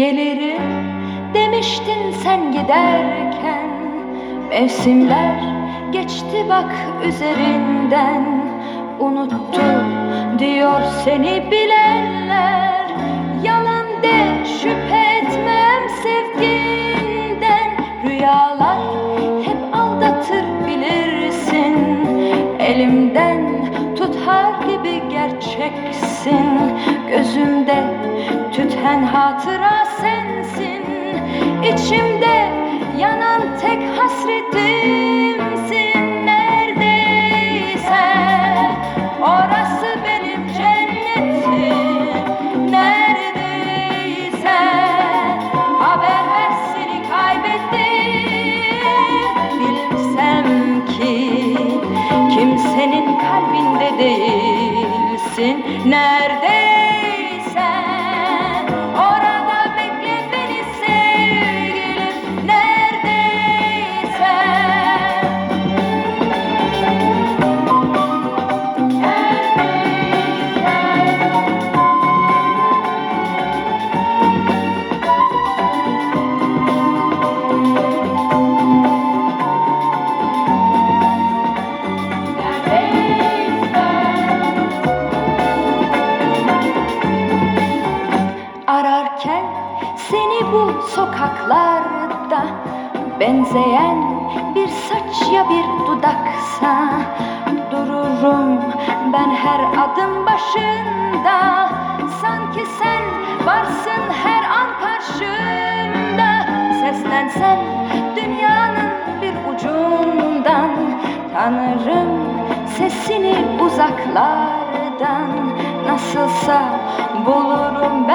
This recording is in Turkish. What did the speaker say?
Gelirim demiştin sen giderken. Mevsimler geçti bak üzerinden. Unuttu diyor seni bilenler. Yalan de şüphe etmem sevginden. Rüyalar hep aldatır bilirsin. Elimden gibi gerçeksin. Gözümde tüten hatıra sensin. İçimde yanan tek hasretimsin Neredeyse seni bu sokaklarda Benzeyen bir saç ya bir dudaksa Dururum ben her adım başında. Sanki sen varsın her an karşımda. Seslensen dünyanın bir ucundan. Tanırım sesini uzaklardan. Nasılsa bulurum